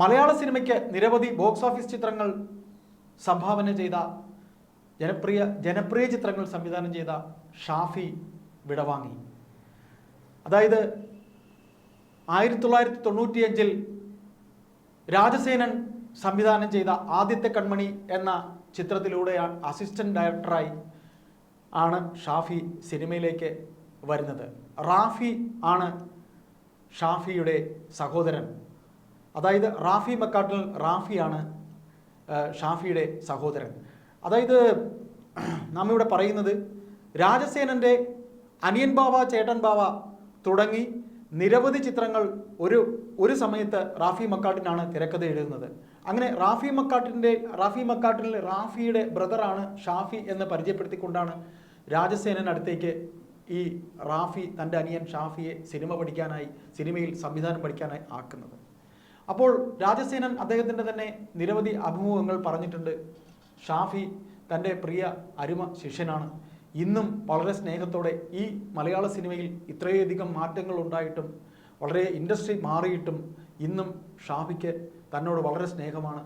മലയാള സിനിമയ്ക്ക് നിരവധി box office ചിത്രങ്ങൾ സംഭാവന ചെയ്ത ജനപ്രിയ ജനപ്രിയ ചിത്രങ്ങൾ സംവിധാനം ചെയ്ത ഷാഫി വിടവാങ്ങി. അതായത് ആയിരത്തി തൊള്ളായിരത്തി തൊണ്ണൂറ്റിയഞ്ചിൽ രാജസേനൻ സംവിധാനം ചെയ്ത ആദ്യത്തെ കൺമണി എന്ന ചിത്രത്തിലൂടെ അസിസ്റ്റന്റ് ഡയറക്ടറായി ആണ് ഷാഫി സിനിമയിലേക്ക് വരുന്നത്. റാഫി ആണ് ഷാഫിയുടെ സഹോദരൻ. അതായത് റാഫി മക്കാട്ടിൽ റാഫിയാണ് ഷാഫിയുടെ സഹോദരൻ. അതായത് നാം ഇവിടെ പറയുന്നത് രാജസേനന്റെ അനിയൻ ബാവ ചേട്ടൻ ബാവ തുടങ്ങി നിരവധി ചിത്രങ്ങൾ ഒരു ഒരു സമയത്ത് റാഫി മക്കാട്ടിനാണ് തിരക്കഥ എഴുതുന്നത്. അങ്ങനെ റാഫി മക്കാട്ടിന്റെ റാഫി മക്കാട്ടിൽ റാഫിയുടെ ബ്രദറാണ് ഷാഫി എന്ന് പരിചയപ്പെടുത്തിക്കൊണ്ടാണ് രാജസേനൻ അടുത്തേക്ക് ഈ റാഫി തന്റെ അനിയൻ ഷാഫിയെ സിനിമ പഠിക്കാനായി സിനിമയിൽ സംവിധാനം പഠിക്കാനായി ആക്കുന്നത്. അപ്പോൾ രാജസേനൻ അദ്ദേഹത്തിന്റെ തന്നെ നിരവധി അഭിമുഖങ്ങൾ പറഞ്ഞിട്ടുണ്ട്. ഷാഫി തന്റെ പ്രിയ അരുമ ശിഷ്യനാണ്. ഇന്നും വളരെ സ്നേഹത്തോടെ ഈ മലയാള സിനിമയിൽ ഇത്രയധികം മാറ്റങ്ങൾ ഉണ്ടായിട്ടും വളരെ ഇൻഡസ്ട്രി മാറിയിട്ടും ഇന്നും ഷാഫിക്ക് തന്നോട് വളരെ സ്നേഹമാണ്.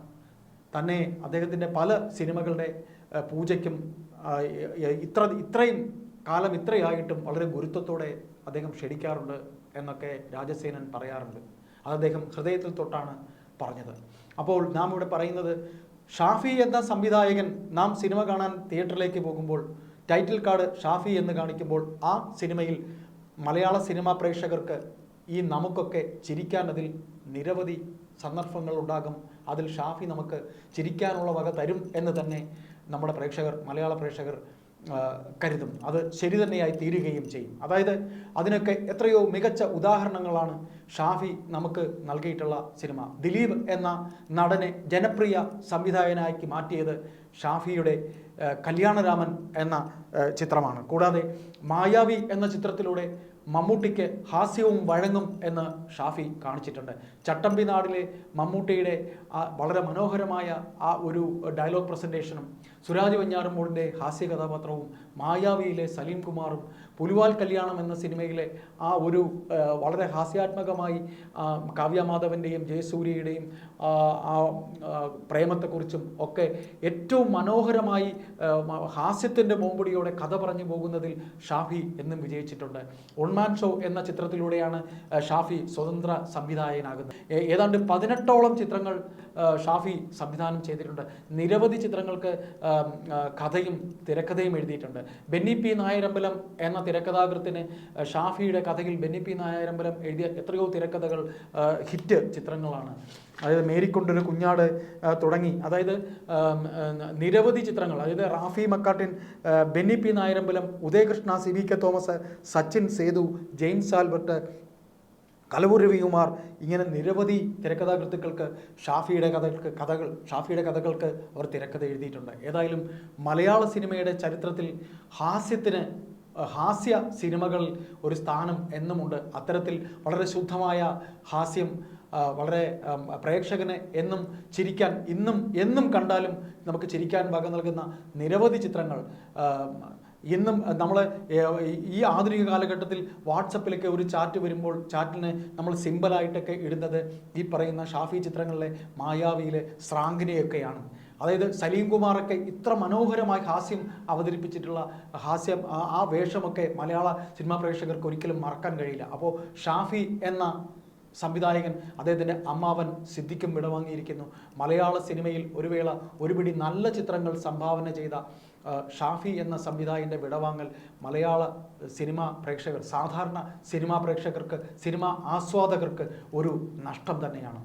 തന്നെ അദ്ദേഹത്തിന്റെ പല സിനിമകളുടെ പൂജയ്ക്കും ഇത്ര ഇത്രയും കാലം ഇത്രയായിട്ടും വളരെ ഗുരുത്വത്തോടെ അദ്ദേഹം ക്ഷണിക്കാറുണ്ട് എന്നൊക്കെ രാജസേനൻ പറയാറുണ്ട്. അത് അദ്ദേഹം ഹൃദയത്തിൽ തൊട്ടാണ് പറഞ്ഞത്. അപ്പോൾ നാം ഇവിടെ പറയുന്നത് ഷാഫി എന്ന സംവിധായകൻ നാം സിനിമ കാണാൻ തിയേറ്ററിലേക്ക് പോകുമ്പോൾ ടൈറ്റിൽ കാർഡ് ഷാഫി എന്ന് കാണിക്കുമ്പോൾ ആ സിനിമയിൽ മലയാള സിനിമാ പ്രേക്ഷകർക്ക് ഈ നമുക്കൊക്കെ ചിരിക്കാൻ അതിൽ നിരവധി സന്ദർഭങ്ങൾ ഉണ്ടാകും അതിൽ ഷാഫി നമുക്ക് ചിരിക്കാനുള്ള വക തരും എന്ന് തന്നെ നമ്മുടെ പ്രേക്ഷകർ മലയാള പ്രേക്ഷകർ കരുതും. അത് ശരി തന്നെയായി തീരുകയും ചെയ്യും. അതായത് അതിനൊക്കെ എത്രയോ മികച്ച ഉദാഹരണങ്ങളാണ് ഷാഫി നമുക്ക് നൽകിയിട്ടുള്ള സിനിമ. ദിലീപ് എന്ന നടനെ ജനപ്രിയ സംവിധായകനാക്കി മാറ്റിയത് ഷാഫിയുടെ കല്യാണരാമൻ എന്ന ചിത്രമാണ്. കൂടാതെ മായാവി എന്ന ചിത്രത്തിലൂടെ മമ്മൂട്ടിക്ക് ഹാസ്യവും വഴങ്ങും എന്ന് ഷാഫി കാണിച്ചിട്ടുണ്ട്. ചട്ടമ്പി നാടിലെ മമ്മൂട്ടിയുടെ വളരെ മനോഹരമായ ആ ഒരു ഡയലോഗ് പ്രസന്റേഷനും സുരാജ് വഞ്ഞാറുമോളിന്റെ ഹാസ്യ കഥാപാത്രവും മായാവിയിലെ സലീം കുമാറും പുലുവാൽ കല്യാണം എന്ന സിനിമയിലെ ആ ഒരു വളരെ ഹാസ്യാത്മകമായി കാവ്യമാധവന്റെയും ജയസൂര്യയുടെയും ആ, പ്രേമത്തെക്കുറിച്ചും ഒക്കെ ഏറ്റവും മനോഹരമായി ഹാസ്യത്തിന്റെ മോമ്പടിയോടെ കഥ പറഞ്ഞു പോകുന്നതിൽ ഷാഫി എന്നും വിജയിച്ചിട്ടുണ്ട്. ഒൺമാൻ ഷോ എന്ന ചിത്രത്തിലൂടെയാണ് ഷാഫി സ്വതന്ത്ര സംവിധായകനാകുന്നത്. ഏതാണ്ട് പതിനെട്ടോളം ചിത്രങ്ങൾ ഷാഫി സംവിധാനം ചെയ്തിട്ടുണ്ട്. നിരവധി ചിത്രങ്ങൾക്ക് കഥയും തിരക്കഥയും എഴുതിയിട്ടുണ്ട്. ബെന്നി പി നായരമ്പലം എന്ന തിരക്കഥാകൃത്തിന് ഷാഫിയുടെ കഥയിൽ ബെന്നി പി നായരമ്പലം എഴുതിയ എത്രയോ തിരക്കഥകൾ ഹിറ്റ് ചിത്രങ്ങളാണ്. അതായത് മേരിക്കൊണ്ടൊരു കുഞ്ഞാട് തുടങ്ങി. അതായത് നിരവധി ചിത്രങ്ങൾ. അതായത് Rafi Mecartin Benny P Nayarambalam Udayakrishna C V K Thomas Sachin Sethu James Albert Kalavoor Ravikumar ഇങ്ങനെ നിരവധി തിരക്കഥാകൃത്തുക്കൾക്ക് ഷാഫിയുടെ കഥകൾക്ക് കഥകൾ ഷാഫിയുടെ കഥകൾക്ക് അവർ തിരക്കഥ എഴുതിയിട്ടുണ്ട്. ഏതായാലും മലയാള സിനിമയുടെ ചരിത്രത്തിൽ ഹാസ്യത്തിന് ഹാസ്യ സിനിമകൾ ഒരു സ്ഥാനം എന്നുമുണ്ട്. അത്തരത്തിൽ വളരെ ശുദ്ധമായ ഹാസ്യം വളരെ പ്രേക്ഷകനെ എന്നും ചിരിക്കാൻ ഇന്നും എന്നും കണ്ടാലും നമുക്ക് ചിരിക്കാൻ വക നൽകുന്ന നിരവധി ചിത്രങ്ങൾ ഇന്നും നമ്മൾ ഈ ആധുനിക കാലഘട്ടത്തിൽ വാട്സപ്പിലൊക്കെ ഒരു ചാറ്റ് വരുമ്പോൾ ചാറ്റിന് നമ്മൾ സിമ്പിളായിട്ടൊക്കെ ഇടുന്നത് ഈ പറയുന്ന ഷാഫി ചിത്രങ്ങളിലെ മായാവിയിലെ സ്രാങ്കിനെയൊക്കെയാണ് അതായത് സലീം കുമാറൊക്കെ ഇത്ര മനോഹരമായി ഹാസ്യം അവതരിപ്പിച്ചിട്ടുള്ള ഹാസ്യം ആ- വേഷമൊക്കെ മലയാള സിനിമാ പ്രേക്ഷകർക്ക് ഒരിക്കലും മറക്കാൻ കഴിയില്ല. അപ്പോൾ ഷാഫി എന്ന സംവിധായകൻ അദ്ദേഹത്തിന്റെ അമ്മാവൻ സിദ്ധിക്കും വിടവാങ്ങിയിരിക്കുന്നു. മലയാള സിനിമയിൽ ഒരു വേള ഒരുപിടി നല്ല ചിത്രങ്ങൾ സംഭാവന ചെയ്ത ഷാഫി എന്ന സംവിധായകന്റെ വിടവാങ്ങൽ മലയാള സിനിമാ പ്രേക്ഷകർ സാധാരണ സിനിമാ പ്രേക്ഷകർക്ക് സിനിമാ ആസ്വാദകർക്ക് ഒരു നഷ്ടം തന്നെയാണ്.